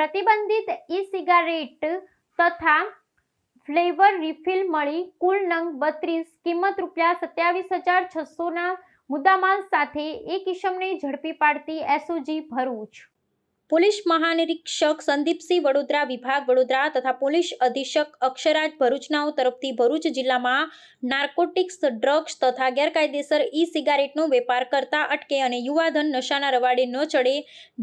પ્રતિબંધિત e cigarette તથા flavour refill મળી કુલ નંગ બત્રીસ, કિંમત રૂપિયા સત્યાવીસ હજાર છસોના મુદ્દામાલ સાથે એક ઇસમને ઝડપી પાડતી એસઓજી ભરૂચ. પોલીસ મહાનિરીક્ષક સંદીપસિંહ વડોદરા વિભાગ વડોદરા તથા પોલીસ અધિક્ષક અક્ષરાજ ભરૂચનાઓ તરફથી ભરૂચ જિલ્લામાં નાર્કોટિક્સ, ડ્રગ્સ તથા ગેરકાયદેસર ઈ સિગારેટનો વેપાર કરતા અટકે અને યુવાધન નશાના રવાડે ન ચડે,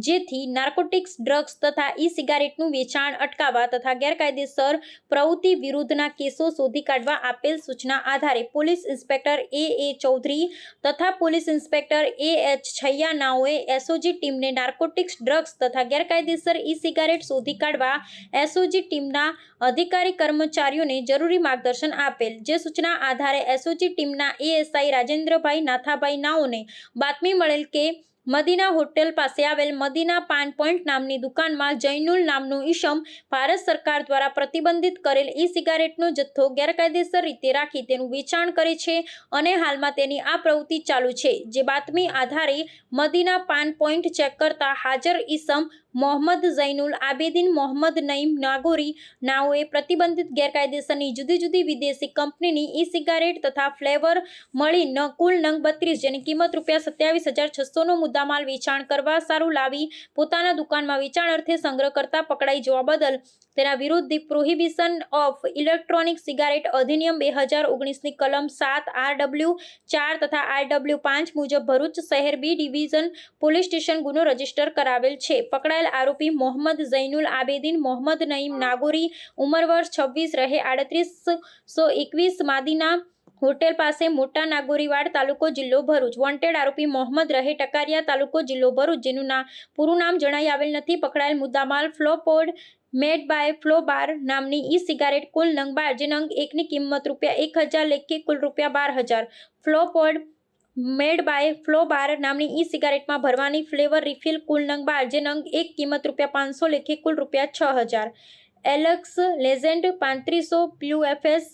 જેથી નાર્કોટિક્સ, ડ્રગ્સ તથા ઈ સિગારેટનું વેચાણ અટકાવવા તથા ગેરકાયદેસર પ્રવૃત્તિ વિરુદ્ધના કેસો શોધી કાઢવા આપેલ સૂચના આધારે police inspector A. A. Chaudhary તથા પોલીસ ઇન્સ્પેક્ટર એ. એચ. છૈયાનાઓએ એસઓજી ટીમને નાર્કોટિક્સ, ડ્રગ્સ તથા ગેરકાયદેસર ઈ સિગારેટ શોધી કાઢવા એસઓજી ટીમના અધિકારી કર્મચારીઓને જરૂરી માર્ગદર્શન આપેલ. જે સૂચના આધારે એસઓજી ટીમના એએસઆઈ રાજેન્દ્રભાઈ નાથાભાઈ નાઓને બાતમી મળેલ કે મદીના હોટેલ પાસે આવેલ મદીના પાન પોઈન્ટ નામની દુકાનમાં જૈનુલ નામનું ઈશમ ભારત સરકાર દ્વારા પ્રતિબંધિત કરેલ ઈ સિગારેટનો જથ્થો ગેરકાયદેસર રીતે રાખી તેનું વેચાણ કરે છે અને હાલમાં તેની આ પ્રવૃત્તિ ચાલુ છે. જે બાતમી આધારે મદીના પાન પોઈન્ટ ચેક કરતા હાજર ઈસમ મોહમ્મદ ઝૈનુલ આબેદીન મોહમ્મદ નઈમ નાગોરી નાઓએ પ્રતિબંધિત ગેરકાયદેસરની જુદી જુદી વિદેશી કંપનીની ઈ સિગારેટ તથા ફ્લેવર મળી ન કુલ નંગ બત્રીસ જેની કિંમત રૂપિયા સત્યાવીસ હજાર છસોનો મુદ્દામાલ વેચાણ કરવા સારું લાવી પોતાના દુકાનમાં વેચાણ અર્થે સંગ્રહ કરતા પકડાઈ જવા બદલ. તેના વિરુદ્ધ the prohibition of electronic cigarette અધિનિયમ બે હજાર ઓગણીસની કલમ સાત આર ડબલ્યુ ચાર તથા આર ડબલ્યુ પાંચ મુજબ ભરૂચ શહેર બી ડિવિઝન પોલીસ સ્ટેશન ગુનો રજિસ્ટર કરાવેલ છે. પકડાયેલ આરોપી મોહમ્મદ ઝૈનુલ આબેદીન મોહમ્મદ નઈમ નાગોરી ઉંમર વર્ષ છવ્વીસ, રહે આડત્રીસ એકવીસ, માદીના હોટેલ પાસે મોટા નાગોરીવાડ તાલુકો જિલ્લો ભરૂચ. વોન્ટેડ આરોપી મોહમ્મદ રહે ટકારિયા તાલુકો જિલ્લો ભરૂચ, જેનું નામ પૂરું નામ જણાઈ આવેલ નથી. પકડાયેલ મુદ્દામાલ ફ્લોપોડ મેડ બાય ફ્લો બાર નામની ઈ સિગારેટ કુલ નંગ બાર, જે નંગ એકની કિંમત રૂપિયા એક હજાર, લેખે કુલ રૂપિયા બાર હજાર. ફ્લોપોડ મેડ બાય ફ્લો બાર નામની ઈ સિગારેટમાં ભરવાની ફ્લેવર રિફિલ કુલ નંગ બાર, જે નંગ એક કિંમત રૂપિયા પાંચસો લેખે કુલ રૂપિયા છ હજાર. એલેક્સ લેઝેન્ડ પાંત્રીસો પ્યુએફએસ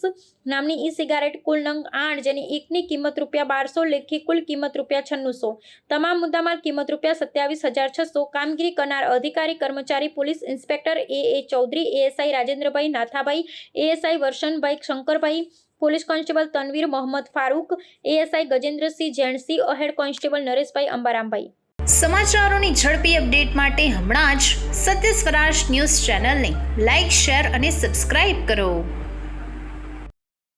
નામની ઈ સિગારેટ કુલ નંગ આઠ, જેની એકની કિંમત રૂપિયા બારસો લેખે કુલ કિંમત રૂપિયા છન્નુસો. તમામ મુદ્દામાલ કિંમત રૂપિયા સત્યાવીસ હજાર છસો. કામગીરી કરનાર અધિકારી, કર્મચારી, police inspector, A A Chaudhary ASI Rajendrabhai Nathabhai ASI Varshanbhai Shankarbhai police constable Tanvir Mohammad Farooq ASI Gajendrasinh Jensi head constable Nareshbhai Ambarambhai. સમાચારોની ઝડપી અપડેટ માટે હમણાં જ સત્ય સ્વરાજ ન્યૂઝ ચેનલને લાઇક શેર અને સબસ્ક્રાઇબ કરો.